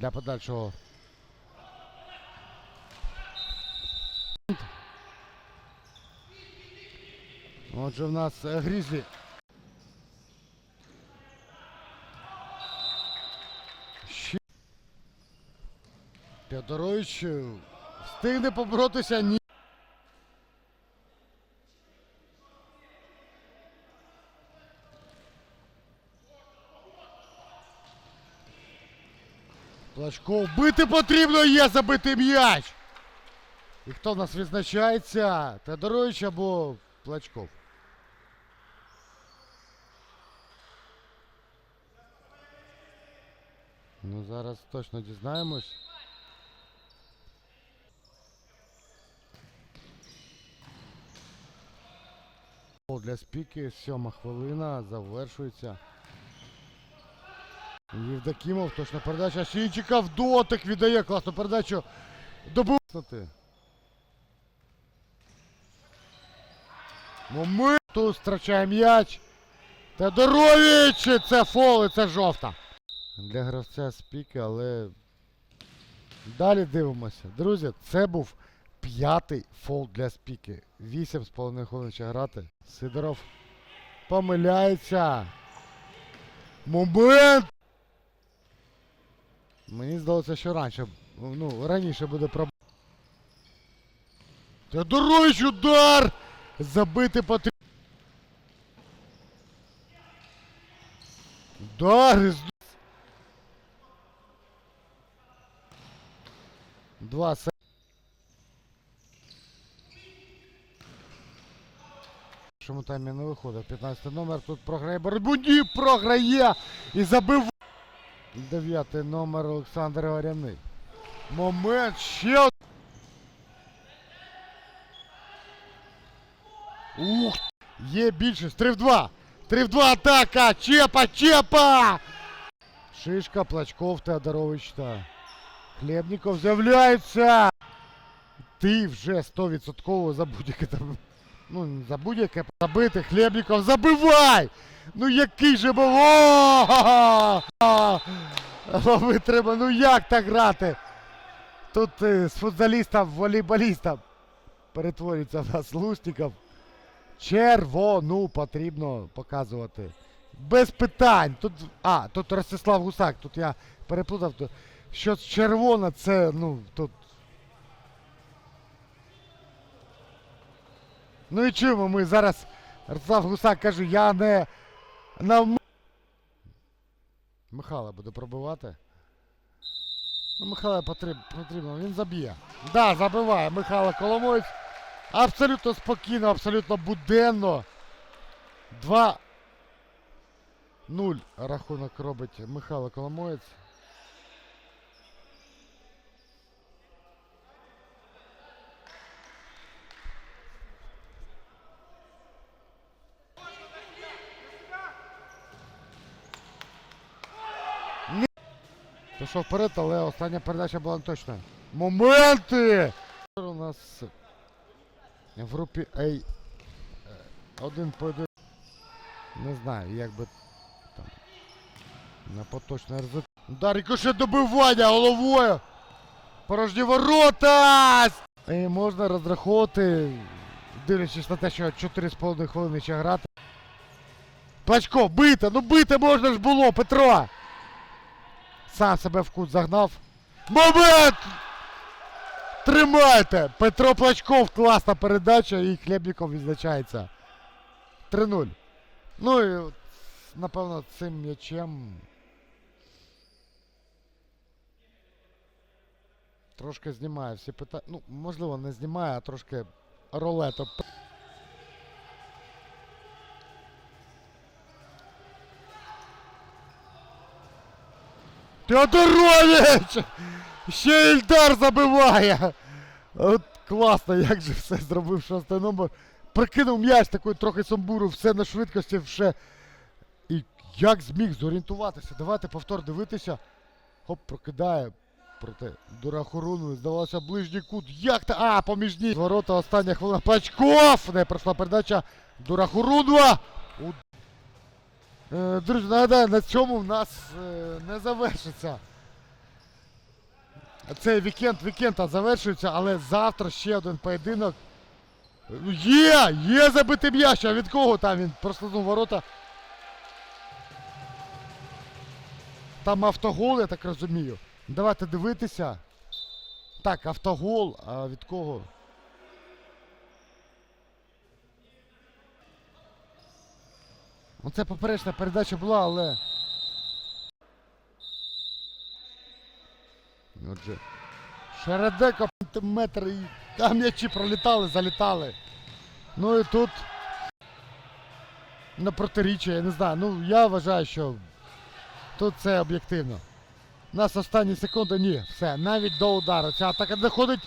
для подальшого. Отже, в нас е, Грізлі. Федорович встигне поборотися ні. Плачков бити потрібно, є забитий м'яч. І хто в нас відзначається? Федорович або Плачков? Ну зараз точно дізнаємось. Для спіки сьома хвилина завершується. Євдокімов, точна передача. Сінчика в дотик віддає класну передачу. Добувати. Момент. Тут втрачає м'яч. Теодорович! Це фол і це жовта. Для гравця спіки, але. Далі дивимося. Друзі, це був п'ятий фол для спіки. Вісім з половиною хвилин ще грати. Сидоров помиляється. Момент! Мені здалося, що раніше, ну, раніше буде про. Теодорович удар! Забити потрібно. Удар із... Два се... Першому таймі не виходить. 15 номер тут програє боротьбу. Ні, програє! І забив. Дев'ятий номер Олександр Горяний. Момент ще. од- Ух! Є більшість. 3 в 2. 3 в 2 атака! Чепа! Чепа! Шишка, Плачков, Теодорович та Хлебніков з'являється! Ти вже 100% за будь-яке там. Ну, за будь-яке забити. Хлебніков, забивай! Ну який же був! Лови ну як так грати? Тут е, з футболіста в волейболіста перетворюється в нас Лустіков. Червону потрібно показувати. Без питань. Тут. А, тут Ростислав Гусак, тут я переплутав. Що червона, це, ну, тут. Ну і чому ми зараз. Ростислав Гусак каже, я не навм... Михайло буде пробивати. Ну, Михайло потрібно, він заб'є. Да, забиває Михайло Коломоєць. Абсолютно спокійно, абсолютно буденно. 2 0 рахунок робить Михайло Коломоєць. Пішов вперед, але остання передача була не точна. Моменти! У нас в групі А один по. Не знаю, як би там на поточний результат. Удар рикошет добивання головою. Порожні ворота! І можна розраховувати, дивлячись на те, що 4,5 хвилини ще грати. Плачко, бити! Ну бити можна ж було, Петро! Сам себе в кут загнав. Момент! Тримайте! Петро Плачков, класна передача і Хлебніков відзначається. 3-0. Ну і напевно цим м'ячем. Трошки знімає всі питання. Ну, можливо, не знімає, а трошки рулето. Теодорович! Ще Ільдар забиває! От класно, як же все зробив шостий номер. Прикинув м'яч такий трохи сумбуру, все на швидкості вже. І як зміг зорієнтуватися? Давайте повтор дивитися. Хоп, прокидає проти Дурахоруну. Здавалося, ближній кут. Як та. А, поміж ні. Ворота остання хвилина. Пачков! Не пройшла передача. Дурахорунва. Е, друзі, нагадаю, на цьому в нас е, не завершиться цей вікенд вікенда завершується, але завтра ще один поєдинок. Є! Є забитий м'яч! А від кого там він прослизнув ворота? Там автогол, я так розумію. Давайте дивитися. Так, автогол, а від кого? Оце поперечна передача була, але. Отже. Шередека метр і там м'ячі пролітали, залітали. Ну і тут. На протиріччя, я не знаю. Ну, я вважаю, що тут це об'єктивно. У нас останні секунди ні. Все, навіть до удару. Ця атака доходить.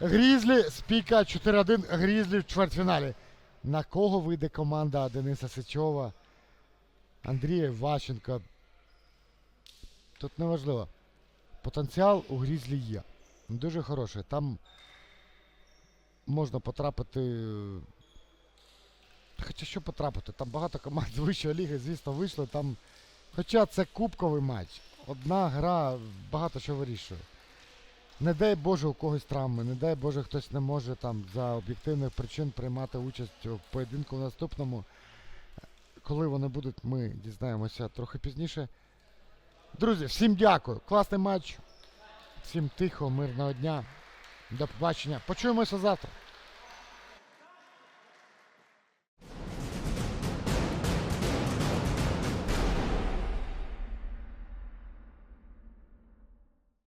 Грізлі з піка 4-1 Грізлі в чвертьфіналі. На кого вийде команда Дениса Сичова, Андрія Ващенка? Тут неважливо. Потенціал у Грізлі є. Дуже хороший. Там можна потрапити. Хоча що потрапити? Там багато команд з вищої ліги, звісно, вийшли. Там... Хоча це кубковий матч. Одна гра багато що вирішує. Не дай Боже у когось травми, не дай Боже хтось не може там за об'єктивних причин приймати участь у поєдинку в наступному. Коли вони будуть, ми дізнаємося трохи пізніше. Друзі, всім дякую. Класний матч. Всім тихо, мирного дня. До побачення. Почуємося завтра.